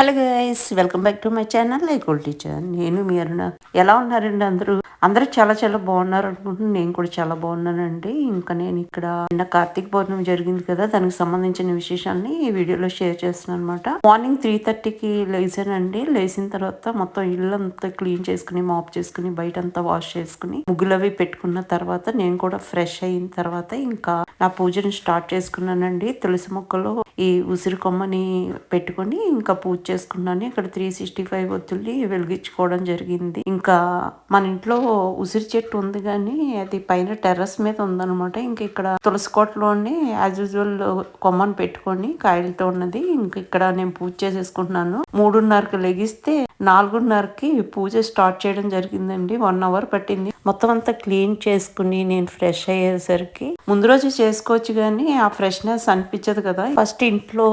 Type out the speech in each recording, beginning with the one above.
Hello guys welcome back to my channel లైకోల్ teacher నేను మీ అరుణ. ఎలా ఉన్నారండి అందరూ? అందరూ చాలా చాలా బాగున్నారు అనుకుంటున్నాను. నేను కూడా చాలా బాగున్నానండి. ఇంకా నేను ఇక్కడ నిన్న కార్తీక పౌర్ణమి జరిగింది కదా దానికి సంబంధించిన విశేషాన్ని ఈ వీడియోలో షేర్ చేస్తున్నాను అనమాట మార్నింగ్ త్రీ థర్టీకి లేచానండి. లేచిన తర్వాత మొత్తం ఇల్లు అంతా క్లీన్ చేసుకుని మాప్ చేసుకుని బయట అంతా వాష్ చేసుకుని ముగ్గులు అవి పెట్టుకున్న తర్వాత నేను కూడా ఫ్రెష్ అయిన తర్వాత ఇంకా నా పూజను స్టార్ట్ చేసుకున్నానండి. తులసి మొక్కలు ఈ ఉసిరి కొమ్మని పెట్టుకొని ఇంకా పూజ చేసుకున్నాను ఇక్కడ త్రీ సిక్స్టీ ఫైవ్ ఒత్తుల్ని వెలిగించుకోవడం జరిగింది. ఇంకా మన ఇంట్లో ఉసిరి చెట్టు ఉంది కానీ అది పైన టెర్రస్ మీద ఉందన్నమాట. ఇంక ఇక్కడ తులసి కోటలోని యాజ్ యూజువల్ కొమ్మని పెట్టుకొని కాయలతో ఉన్నది. ఇంక ఇక్కడ నేను పూజ చేసేసుకుంటున్నాను. మూడున్నరకు లెగిస్తే నాలుగున్నరకి పూజ స్టార్ట్ చేయడం జరిగిందండి. వన్ అవర్ పట్టింది. మొత్తం అంతా క్లీన్ చేసుకుని నేను ఫ్రెష్ అయ్యేసరికి ముందు రోజు చే చేసుకోవచ్చు కానీ ఆ ఫ్రెష్నెస్ అనిపించదు కదా. ఫస్ట్ ఇంట్లో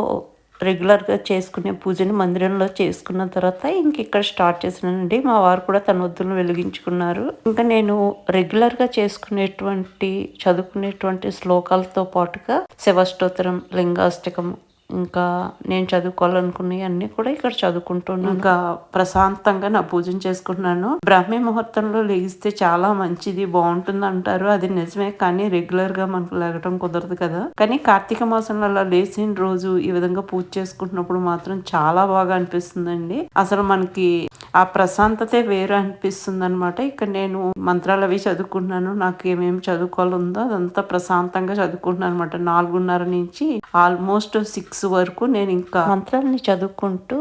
రెగ్యులర్గా చేసుకునే పూజని మందిరంలో చేసుకున్న తర్వాత ఇంక ఇక్కడ స్టార్ట్ చేసినానండి మా వారు కూడా తన వద్దులను వెలిగించుకున్నారు. ఇంకా నేను రెగ్యులర్గా చేసుకునేటువంటి చదువుకునేటువంటి శ్లోకాలతో పాటుగా శివస్తోత్రం లింగాష్టకం ఇంకా నేను చదువుకోవాలనుకున్నవి అన్ని కూడా ఇక్కడ చదువుకుంటున్నాను. ఇంకా ప్రశాంతంగా నా పూజను చేసుకుంటున్నాను. బ్రాహ్మీ ముహూర్తంలో లేగిస్తే చాలా మంచిది బాగుంటుంది అంటారు అది నిజమే కానీ రెగ్యులర్గా మనకు లెగటం కుదరదు కదా. కానీ కార్తీక మాసంలో అలా లేచిన రోజు ఈ విధంగా పూజ చేసుకుంటున్నప్పుడు మాత్రం చాలా బాగా అనిపిస్తుందండి. అసలు మనకి ఆ ప్రశాంతతే వేరు అనిపిస్తుంది అనమాట ఇక్కడ నేను మంత్రాలు అవి చదువుకుంటున్నాను. నాకు ఏమేమి చదువుకోవాలి ఉందో అదంతా ప్రశాంతంగా చదువుకుంటున్నాను అనమాట నాలుగున్నర నుంచి ఆల్మోస్ట్ సిక్స్ వరకు నేను ఇంకా మంత్రాలని చదువుకుంటూ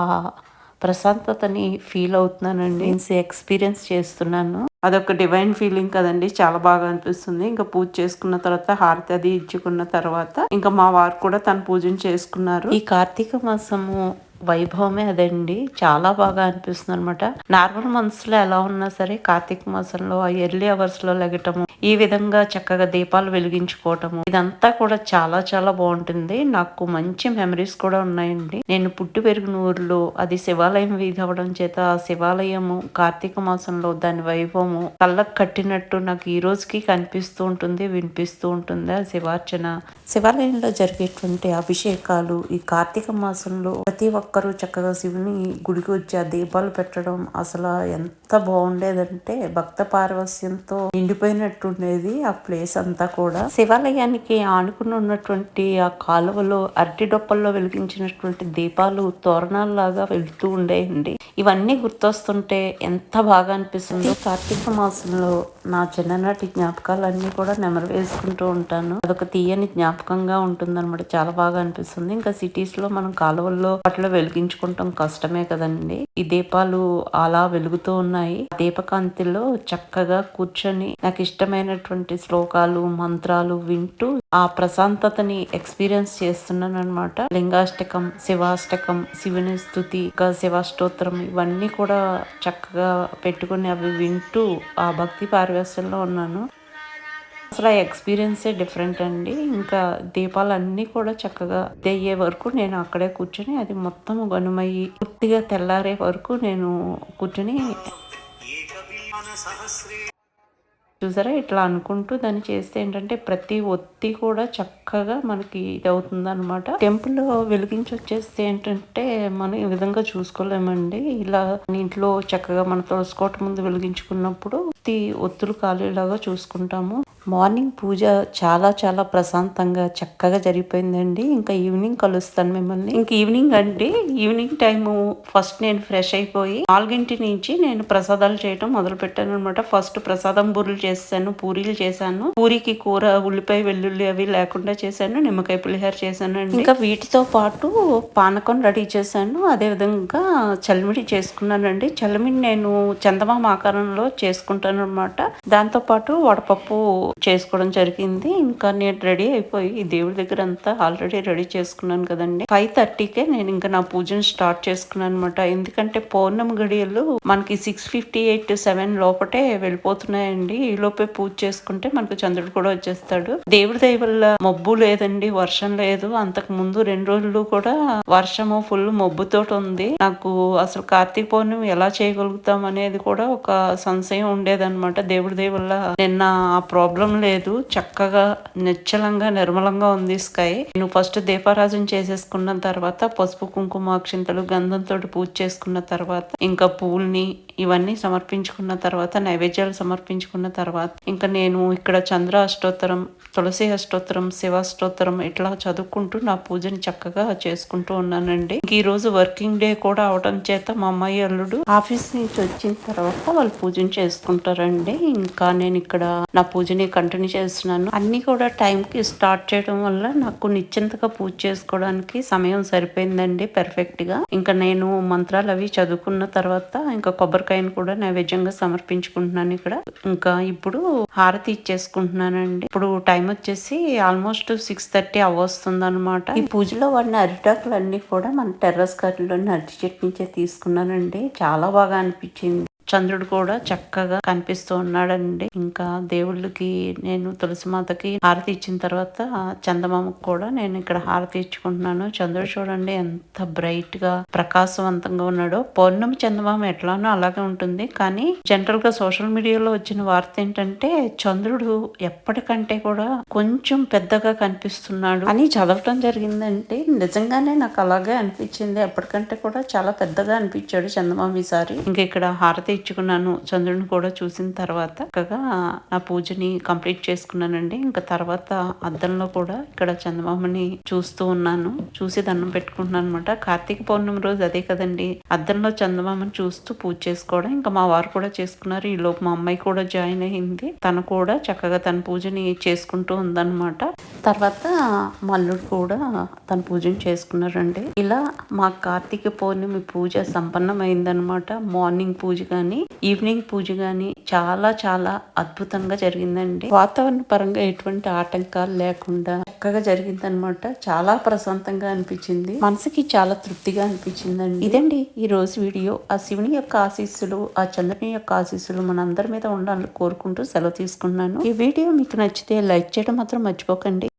ఆ ప్రశాంతతని ఫీల్ అవుతున్నానండి. ఎక్స్పీరియన్స్ చేస్తున్నాను. అదొక డివైన్ ఫీలింగ్ కదండి. చాలా బాగా అనిపిస్తుంది. ఇంకా పూజ చేసుకున్న తర్వాత హారతి అది ఇచ్చుకున్న తర్వాత ఇంకా మా వారు కూడా తన పూజను చేసుకున్నారు. ఈ కార్తీక మాసము వైభవమే అదండి. చాలా బాగా అనిపిస్తుంది అనమాట నార్మల్ మంత్స్లో ఎలా ఉన్నా సరే కార్తీక మాసంలో ఆ ఎర్లీ అవర్స్లో లెగటము ఈ విధంగా చక్కగా దీపాలు వెలిగించుకోవటము ఇదంతా కూడా చాలా చాలా బాగుంటుంది. నాకు మంచి మెమరీస్ కూడా ఉన్నాయండి. నేను పుట్టి పెరిగిన ఊర్లో అది శివాలయం వీధి అవడం చేత ఆ శివాలయము కార్తీక మాసంలో దాని వైభవము కళ్ళకు కట్టినట్టు నాకు ఈ రోజుకి కనిపిస్తూ ఉంటుంది వినిపిస్తూ ఉంటుంది ఆ శివార్చన. శివాలయంలో జరిగేటువంటి అభిషేకాలు ఈ కార్తీక మాసంలో ప్రతి ఒక్క ఒక్కరూ చక్కగా శివుని గుడికి వచ్చి ఆ దీపాలు పెట్టడం అసలు ఎంత బాగుండేదంటే భక్త పారవస్యంతో నిండిపోయినట్టు ఉండేది ఆ ప్లేస్ అంతా కూడా. శివాలయానికి ఆనుకుని ఉన్నటువంటి ఆ కాలువలో అరటి డొప్పల్లో వెలిగించినటువంటి దీపాలు తోరణాల్లాగా వెళ్తూ ఉండేయండి. ఇవన్నీ గుర్తొస్తుంటే ఎంత బాగా అనిపిస్తుందో. కార్తీక మాసంలో నా చిన్ననాటి జ్ఞాపకాలన్నీ కూడా నెమరు వేసుకుంటూ ఉంటాను. అదొక తీయని జ్ఞాపకంగా ఉంటుంది అనమాట చాలా బాగా అనిపిస్తుంది. ఇంకా సిటీస్లో మనం కాలువల్లో అట్లా వెలిగించుకుంటాం. కష్టమే కదండి. ఈ దీపాలు అలా వెలుగుతూ ఉన్నాయి. దీపకాంతిలో చక్కగా కూర్చొని నాకు ఇష్టమైనటువంటి శ్లోకాలు మంత్రాలు వింటూ ఆ ప్రశాంతతని ఎక్స్పీరియన్స్ చేస్తున్నాను అనమాట లింగాష్టకం శివాష్టకం శివుని స్థుతి ఇంకా శివాష్టోత్తరం ఇవన్నీ కూడా చక్కగా పెట్టుకుని అవి వింటూ ఆ భక్తి పారవేశంలో ఉన్నాను. అసలు ఆ ఎక్స్పీరియన్సే డిఫరెంట్ అండి. ఇంకా దీపాలన్నీ కూడా చక్కగా తెయ్యే వరకు నేను అక్కడే కూర్చొని అది మొత్తం గనుమయ్యి పూర్తిగా తెల్లారే వరకు నేను కూర్చొని చూసారా? ఇట్లా అనుకుంటూ దాన్ని చేస్తే ఏంటంటే ప్రతి ఒత్తి కూడా చక్కగా మనకి ఇది అవుతుంది అనమాట టెంపుల్ వెలిగించి వచ్చేస్తే ఏంటంటే మనం ఈ విధంగా చూసుకోలేమండి. ఇలా ఇంట్లో చక్కగా మన తోసుకోవటం ముందు వెలిగించుకున్నప్పుడు ఒత్తులు కాలేలాగా చూసుకుంటాము. మార్నింగ్ పూజ చాలా చాలా ప్రశాంతంగా చక్కగా జరిగిపోయిందండి. ఇంకా ఈవినింగ్ కలుస్తాను మిమ్మల్ని. ఇంక ఈవినింగ్ అంటే ఈవినింగ్ టైము ఫస్ట్ నేను ఫ్రెష్ అయిపోయి నాలుగింటి నుంచి నేను ప్రసాదాలు చేయడం మొదలు పెట్టాను అనమాట ఫస్ట్ ప్రసాదం బూరెలు చేశాను పూరీలు చేశాను. పూరికి కూర ఉల్లిపాయ వెల్లుల్లి అవి లేకుండా చేశాను నిమ్మకాయ పులిహార చేశాను అండి ఇంకా వీటితో పాటు పానకం రెడీ చేశాను. అదే విధంగా చల్మిడి చేసుకున్నానండి. చల్మిడి నేను చందమామ ఆకారంలో చేసుకుంటాను అనమాట దాంతో పాటు వడపప్పు చేసుకోవడం జరిగింది. ఇంకా నేను రెడీ అయిపోయి ఈ దేవుడి దగ్గర అంతా ఆల్రెడీ రెడీ చేసుకున్నాను కదండి. ఫైవ్ థర్టీకే నేను ఇంకా నా పూజను స్టార్ట్ చేసుకున్నాను అనమాట ఎందుకంటే పౌర్ణమి గడియలు మనకి సిక్స్ ఫిఫ్టీ ఎయిట్ సెవెన్ లోపటే వెళ్ళిపోతున్నాయండి. ఈ లోపే పూజ చేసుకుంటే మనకు చంద్రుడు కూడా వచ్చేస్తాడు. దేవుడి దయ వల్ల మబ్బు లేదండి వర్షం లేదు. అంతకు ముందు రెండు రోజులు కూడా వర్షము ఫుల్ మబ్బుతో ఉంది. నాకు అసలు కార్తీక పౌర్ణమి ఎలా చేయగలుగుతాం అనేది కూడా ఒక సంశయం ఉండేదన్నమాట. దేవుడి దయ వల్ల నిన్న ఆ ప్రాబ్లం ప్రాబ్లం లేదు. చక్కగా నిశ్చలంగా నిర్మలంగా ఉంది స్కై. నేను ఫస్ట్ దీపారాజన చేసేసుకున్న తర్వాత పసుపు కుంకుమ అక్షింతలు గంధంతో పూజ చేసుకున్న తర్వాత ఇంకా పూల్ని ఇవన్నీ సమర్పించుకున్న తర్వాత నైవేద్యాలు సమర్పించుకున్న తర్వాత ఇంకా నేను ఇక్కడ చంద్ర అష్టోత్తరం తులసి అష్టోత్తరం శివాష్టోత్తరం ఇట్లా చదువుకుంటూ నా పూజని చక్కగా చేసుకుంటూ ఉన్నానండి. ఈ రోజు వర్కింగ్ డే కూడా అవడం చేత మా అమ్మాయి అల్లుడు ఆఫీస్ నుంచి వచ్చిన తర్వాత వాళ్ళు పూజను చేసుకుంటారండి. ఇంకా నేను ఇక్కడ నా పూజని కంటిన్యూ చేస్తున్నాను. అన్ని కూడా టైం కి స్టార్ట్ చేయడం వల్ల నాకు నిశ్చింతగా పూజ చేసుకోవడానికి సమయం సరిపోయిందండి పర్ఫెక్ట్గా. ఇంకా నేను మంత్రాలు అవి చదువుకున్న తర్వాత ఇంకా కొబ్బరి కొబ్బరికాయను కూడా నైవేద్యంగా సమర్పించుకుంటున్నాను ఇక్కడ. ఇంకా ఇప్పుడు హారతి ఇచ్చేసుకుంటున్నానండి. ఇప్పుడు టైం వచ్చేసి ఆల్మోస్ట్ సిక్స్ థర్టీ అవ్వస్తుంది అనమాట ఈ పూజలో వాడిన అరిటాకులు అన్ని కూడా మన టెర్రస్ గార్డెన్లోని అరటి చెట్టు నుంచే తీసుకున్నానండి. చాలా బాగా అనిపించింది. చంద్రుడు కూడా చక్కగా కనిపిస్తూ ఉన్నాడండి. ఇంకా దేవుళ్ళకి నేను తులసి మాతకి హారతి ఇచ్చిన తర్వాత చందమామకు కూడా నేను ఇక్కడ హారతి ఇచ్చుకుంటున్నాను. చంద్రుడు చూడండి ఎంత బ్రైట్గా ప్రకాశవంతంగా ఉన్నాడో. పౌర్ణమి చందమామ ఎట్లానో అలాగే ఉంటుంది. కానీ జనరల్గా సోషల్ మీడియాలో వచ్చిన వార్త ఏంటంటే చంద్రుడు ఎప్పటికంటే కూడా కొంచెం పెద్దగా కనిపిస్తున్నాడు. అని చదవటం జరిగిందంటే నిజంగానే నాకు అలాగే అనిపించింది. ఎప్పటికంటే కూడా చాలా పెద్దగా అనిపించాడు చందమామ ఈసారి. ఇంకా ఇక్కడ హారతి ఇచ్చుకున్నాను చంద్రుని కూడా చూసిన తర్వాత. చక్కగా నా పూజని కంప్లీట్ చేసుకున్నానండి. ఇంకా తర్వాత అద్దంలో కూడా ఇక్కడ చందమామని చూస్తూ ఉన్నాను. చూసి దండం పెట్టుకుంటున్నాను అనమాట కార్తీక పౌర్ణమి రోజు అదే కదండి. అద్దంలో చందమామని చూస్తూ పూజ చేసుకోవడం. ఇంకా మా వారు కూడా చేసుకున్నారు. ఈ లోపు మా అమ్మాయి కూడా జాయిన్ అయింది. తను కూడా చక్కగా తన పూజని చేసుకుంటూ ఉందన్నమాట. తర్వాత మల్లుడు కూడా తన పూజను చేసుకున్నారండి. ఇలా మా కార్తీక పౌర్ణమి పూజ సంపన్నమైందనమాట మార్నింగ్ పూజ కానీ ఈవినింగ్ పూజ కానీ చాలా చాలా అద్భుతంగా జరిగిందండి. వాతావరణ పరంగా ఎటువంటి ఆటంకాలు లేకుండా చక్కగా జరిగిందనమాట చాలా ప్రశాంతంగా అనిపించింది. మనసుకి చాలా తృప్తిగా అనిపించిందండి. ఇదండి ఈ రోజు వీడియో. ఆ శివుని యొక్క ఆశీస్సులు ఆ చంద్రుని యొక్క ఆశీస్సులు మనందరి మీద ఉండాలని కోరుకుంటూ సెలవు తీసుకున్నాను. ఈ వీడియో మీకు నచ్చితే లైక్ చేయడం మాత్రం మర్చిపోకండి.